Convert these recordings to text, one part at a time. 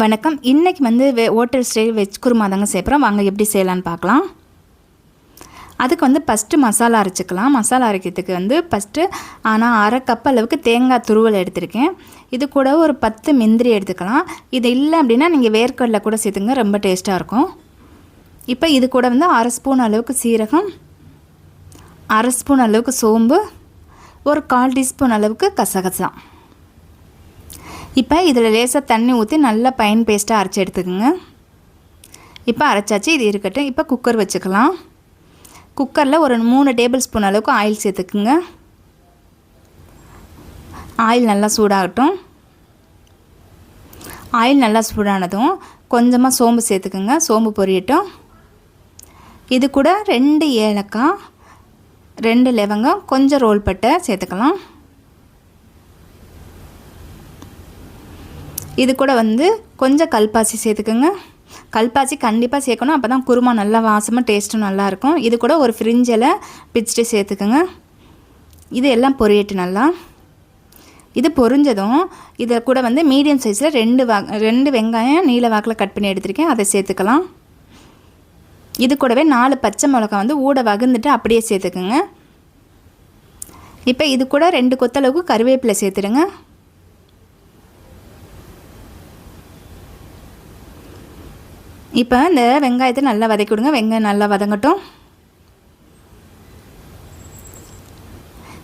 வணக்கம். இன்றைக்கி வந்து வெ ஹோட்டல் ஸ்டைல் வெஜ் குருமா தாங்க சேர்க்குறோம் வாங்க எப்படி செய்யலான்னு பார்க்கலாம். அதுக்கு வந்து ஃபஸ்ட்டு மசாலா அரைச்சிக்கலாம். மசாலா அரைக்கிறதுக்கு வந்து ஃபஸ்ட்டு ஆனால் அரை கப் அளவுக்கு தேங்காய் துருவல் எடுத்திருக்கேன். இது கூட ஒரு பத்து மிந்திரி எடுத்துக்கலாம். இது இல்லை அப்படின்னா நீங்கள் வேர்க்கடலை கூட சேர்த்துங்க ரொம்ப டேஸ்ட்டாக இருக்கும். இப்போ இது கூட வந்து அரை ஸ்பூன் அளவுக்கு சீரகம் அரை ஸ்பூன் அளவுக்கு சோம்பு ஒரு கால் டீஸ்பூன் அளவுக்கு கசகசம் இப்போ இதில் லேசாக தண்ணி ஊற்றி நல்லா பயன் பேஸ்ட்டாக அரைச்சி எடுத்துக்கோங்க. இப்போ அரைச்சாச்சு இது இருக்கட்டும். இப்போ குக்கர் வச்சுக்கலாம். குக்கரில் ஒரு மூணு டேபிள் ஸ்பூன் அளவுக்கு ஆயில் சேர்த்துக்குங்க. ஆயில் நல்லா சூடாகட்டும். ஆயில் நல்லா சூடானதும் கொஞ்சமாக சோம்பு சேர்த்துக்குங்க. சோம்பு பொரியட்டும். இது கூட ரெண்டு ஏலக்காய் ரெண்டு லவங்கம் கொஞ்சம் ரோல் பட்டை சேர்த்துக்கலாம். இது கூட வந்து கொஞ்சம் கல்பாசி சேர்த்துக்கோங்க. கல்பாசி கண்டிப்பாக சேர்க்கணும். அப்போ தான் குருமா நல்லா வாசமாக டேஸ்ட்டும் நல்லாயிருக்கும் இது கூட ஒரு ஃப்ரிஞ்சில் பிச்சுட்டு சேர்த்துக்கோங்க. இது எல்லாம் பொரியட்டு நல்லா. இது பொரிஞ்சதும் இதை கூட வந்து மீடியம் சைஸில் ரெண்டு வா ரெண்டு வெங்காயம் நீல வாக்கில் கட் பண்ணி எடுத்திருக்கேன். அதை சேர்த்துக்கலாம். இது கூடவே நாலு பச்சை மிளகா வந்து ஊட வகுந்துட்டு அப்படியே சேர்த்துக்குங்க. இப்போ இது கூட ரெண்டு கொத்தளவுக்கு கருவேப்பிலை சேர்த்துடுங்க. இப்போ இந்த வெங்காயத்தை நல்லா வதக்கி விடுங்க வெங்காயம் நல்லா வதங்கட்டும்.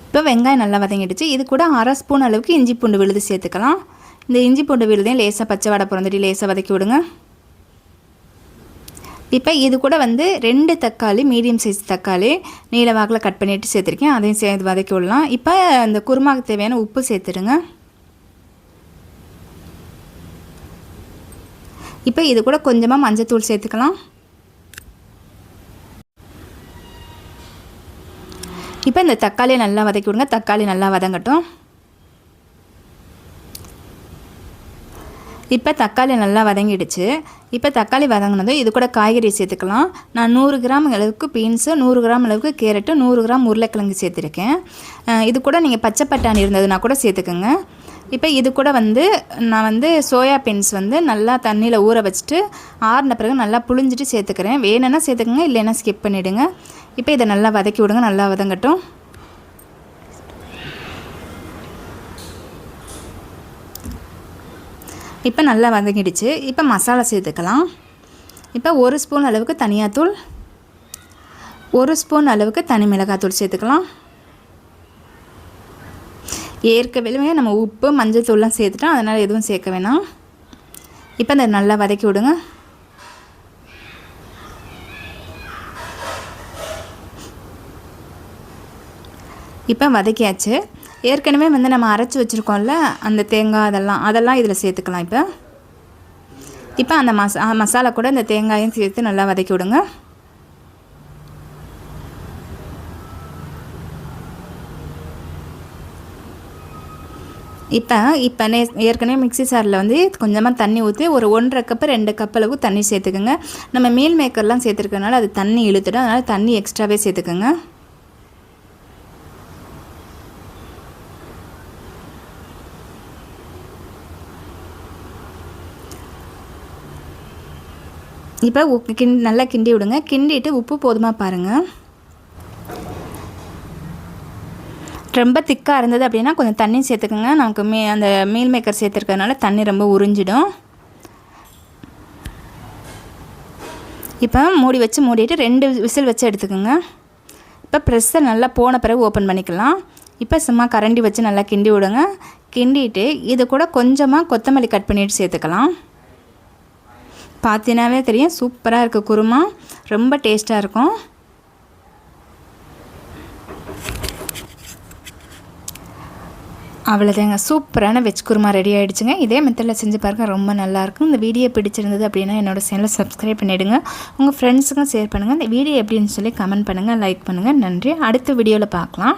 இப்போ வெங்காயம் நல்லா வதங்கிடுச்சு. இது கூட அரை ஸ்பூன் அளவுக்கு இஞ்சி பூண்டு விழுது சேர்த்துக்கலாம். இந்த இஞ்சி பூண்டு விழுதையும் லேசாக பச்சை வடை பிறந்துட்டு லேசாக வதக்கி விடுங்க இப்போ இது கூட வந்து ரெண்டு தக்காளி மீடியம் சைஸ் தக்காளி நீல வாக்கில் கட் பண்ணிவிட்டு சேர்த்துருக்கேன். அதையும் சேர்த்து வதக்கி விடலாம் இப்போ இந்த குருமாவுக்கு தேவையான உப்பு சேர்த்துடுங்க. இப்போ இது கூட கொஞ்சமாக மஞ்சத்தூள் சேர்த்துக்கலாம். இப்போ இந்த தக்காளியை நல்லா வதக்கி விடுங்க. தக்காளி நல்லா வதங்கட்டும். இப்போ தக்காளி நல்லா வதங்கிடுச்சு. இப்போ தக்காளி வதங்கினதும் இது கூட காய்கறி சேர்த்துக்கலாம். நான் நூறு கிராம் அளவுக்கு பீன்ஸு நூறு கிராம் அளவுக்கு கேரட்டு நூறு கிராம் உருளைக்கிழங்கு சேர்த்துருக்கேன். இது கூட நீங்கள் பச்சை பட்டாணி இருந்ததுன்னா கூட சேர்த்துக்கோங்க. இப்போ இது கூட வந்து நான் வந்து சோயா பீன்ஸ் வந்து நல்லா தண்ணியில் ஊற வச்சுட்டு ஆறின பிறகு நல்லா புழிஞ்சிட்டு சேர்த்துக்கிறேன். வேணும்னா சேர்த்துக்கோங்க இல்லைன்னா ஸ்கிப் பண்ணிவிடுங்க இப்போ இதை நல்லா வதக்கி விடுங்க நல்லா வதங்கட்டும். இப்போ நல்லா வதங்கிடுச்சு. இப்போ மசாலா சேர்த்துக்கலாம். இப்போ ஒரு ஸ்பூன் அளவுக்கு தனியாத்தூள். ஒரு ஸ்பூன் அளவுக்கு தனி மிளகாத்தூள் சேர்த்துக்கலாம். ஏற்கனவே நம்ம உப்பு மஞ்சள் தூள்லாம் சேர்த்துட்டோம் அதனால் எதுவும் சேர்க்க வேணாம். இப்போ இந்த நல்லா வதக்கி விடுங்க. இப்போ வதக்கியாச்சு. ஏற்கனவே வந்து நம்ம அரைச்சி வச்சுருக்கோம்ல அந்த தேங்காய் அதெல்லாம் அதெல்லாம் இதில் சேர்த்துக்கலாம் இப்போ. இப்போ அந்த மசா மசாலா கூட இந்த தேங்காயும் சேர்த்து நல்லா வதக்கி விடுங்க. இப்போ இப்போ நே ஏற்கனவே மிக்சி சாரில் வந்து கொஞ்சமாக தண்ணி ஊற்றி ஒரு ஒன்றரை கப்பு ரெண்டு கப் அளவு தண்ணி சேர்த்துக்குங்க. நம்ம மீல் மேக்கர்லாம் சேர்த்துருக்கனால அது தண்ணி இழுத்துடும். அதனால் தண்ணி எக்ஸ்ட்ராவே சேர்த்துக்குங்க. இப்போ கிண்டி நல்லா கிண்டி விடுங்க. கிண்டிட்டு உப்பு போதுமாக பாருங்கள் ரொம்ப திக்காக இருந்தது அப்படின்னா கொஞ்சம் தண்ணி சேர்த்துக்கோங்க. நமக்கு மீ அந்த மீல் மேக்கர் சேர்த்துருக்கறனால தண்ணி ரொம்ப உறிஞ்சிடும். இப்போ மூடி வச்சு மூடிட்டு ரெண்டு விசில் வச்சு எடுத்துக்கோங்க. இப்போ ப்ரெஸ்ஸை நல்லா போன பிறகு ஓப்பன் பண்ணிக்கலாம். இப்போ சும்மா கரண்டி வச்சு நல்லா கிண்டி விடுங்க. கிண்டிட்டு இது கூட கொஞ்சமாக கொத்தமல்லி கட் பண்ணிவிட்டு சேர்த்துக்கலாம். பார்த்தீங்கன்னாவே தெரியும் சூப்பராக இருக்குது குருமா. ரொம்ப டேஸ்ட்டாக இருக்கும். அவ்வளோதாங்க சூப்பரான வெஜ் குருமா ரெடி ஆகிடுச்சுங்க இதே மெத்தடில் செஞ்சு பாருங்கள் ரொம்ப நல்லாயிருக்கும் இந்த வீடியோ பிடிச்சிருந்தது அப்படின்னா என்னோடய சேனலை சப்ஸ்கிரைப் பண்ணிவிடுங்க உங்கள் ஃப்ரெண்ட்ஸுக்கும் ஷேர் பண்ணுங்கள் இந்த வீடியோ எப்படின்னு சொல்லி கமெண்ட் பண்ணுங்கள் லைக் பண்ணுங்கள் நன்றி. அடுத்த வீடியோவில் பார்க்கலாம்.